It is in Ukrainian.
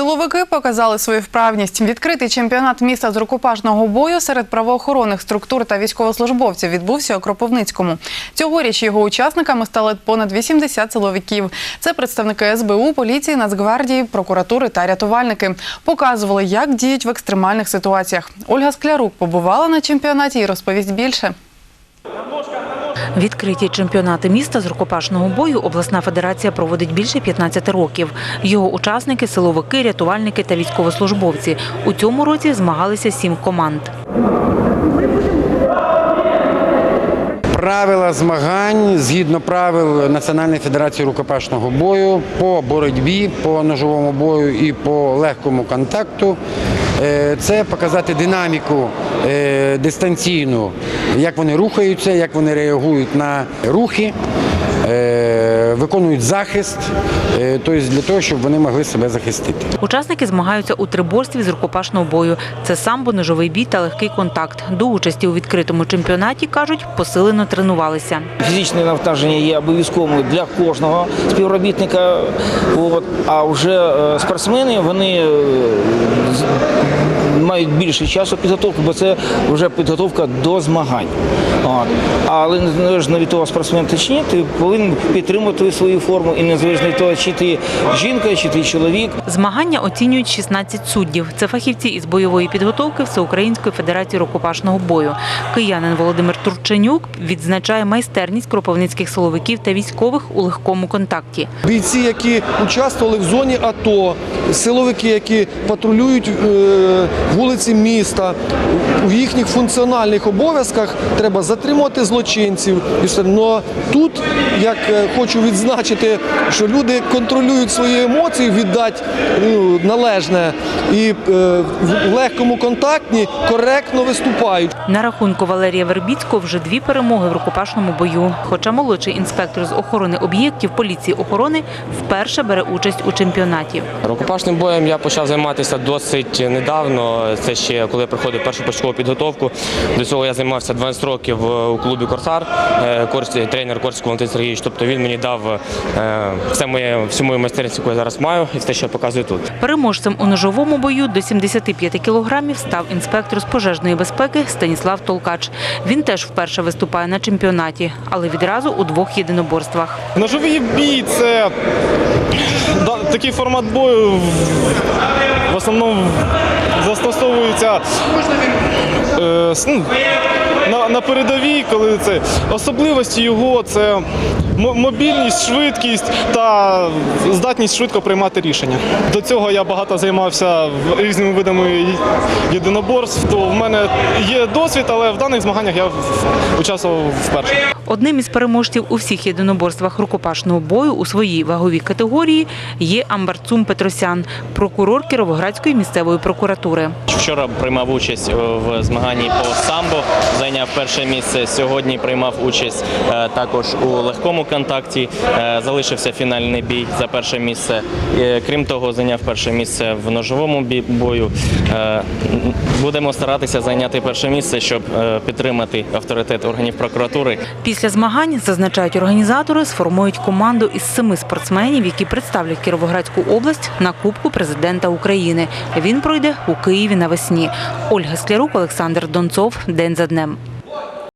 Силовики показали свою вправність. Відкритий чемпіонат міста з рукопашного бою серед правоохоронних структур та військовослужбовців відбувся у Кропивницькому. Цьогоріч його учасниками стали понад 80 силовиків. Це представники СБУ, поліції, Нацгвардії, прокуратури та рятувальники. Показували, як діють в екстремальних ситуаціях. Ольга Склярук побувала на чемпіонаті і розповість більше. Відкриті чемпіонати міста з рукопашного бою обласна федерація проводить більше 15 років. Його учасники силовики, рятувальники та військовослужбовці. У цьому році змагалися сім команд. Правила змагань згідно правил Національної федерації рукопашного бою по боротьбі, по ножовому бою і по легкому контакту. Е, Це показати динаміку е, дистанційну, як вони рухаються, як вони реагують на рухи, виконують захист, тобто для того, щоб вони могли себе захистити. Учасники змагаються у триборстві з рукопашного бою. Це самбо, ножовий бій та легкий контакт. До участі у відкритому чемпіонаті кажуть, посилено тренувалися. Фізичне навантаження є обов'язковим для кожного співробітника. От. А вже е, спортсмени вони е, мають більше часу підготовки, бо це вже підготовка до змагань. От. Але незалежно від того, спортсмен чи ні, ти повинен підтримувати свою форму і незалежно від того, чи ти жінка, чи ти чоловік. Змагання оцінюють 16 суддів. Це фахівці із бойової підготовки Всеукраїнської федерації рукопашного бою. Киянин Володимир Турченюк відзначає майстерність кропивницьких силовиків та військових у легкому контакті. Бійці, які участвували в зоні АТО, силовики, які патрулюють е, вулиці міста, у їхніх функціональних обов'язках треба затримувати злочинців. І все. Но тут, як е, хочу відзначити, що люди контролюють свої емоції, віддати ну, належне і е, в легкому контакті коректно виступають. На рахунку Валерія Вербіцького вже дві перемоги в рукопашному бою. Хоча молодший інспектор з охорони об'єктів поліції охорони вперше бере участь у чемпіонаті. Рукопашним боєм я почав займатися досить недавно. Це ще коли я проходив першу початкову підготовку. До цього я займався 12 років у клубі Корсар, е, Корс- тренер Корського Валентин Сергійович. Тобто він мені дав е, все моє, всю мою майстерність, яку я зараз маю, і те, що я показую тут. Переможцем у ножовому бою до 75 кілограмів став інспектор з пожежної безпеки Станіслав Толкач. Він теж вперше виступає на чемпіонаті, але відразу у двох єдиноборствах. Ножовий бій це такий формат бою в- основному застосовується е, ну, на, на передовій, коли це особливості його це м- мобільність, швидкість та здатність швидко приймати рішення. До цього я багато займався різними видами єдиноборств, то в мене є досвід, але в даних змаганнях я участвував вперше. Одним із переможців у всіх єдиноборствах рукопашного бою у своїй ваговій категорії є Амбарцум Петросян, прокурор Кіровоградської місцевої прокуратури. Вчора приймав участь е, в змаганні по самбо, зайняв перше місце. Сьогодні приймав участь е, також у легкому контакті. е, Залишився фінальний бій за перше місце. Крім того, зайняв перше місце в ножовому бою. Будемо старатися зайняти перше місце, щоб підтримати авторитет органів прокуратури. Після змагань, зазначають організатори, сформують команду із семи спортсменів, які представлять Кіровоградську область на Кубку президента України. Він пройде у Києві навесні. Ольга Склярук, Олександр Донцов. День за днем.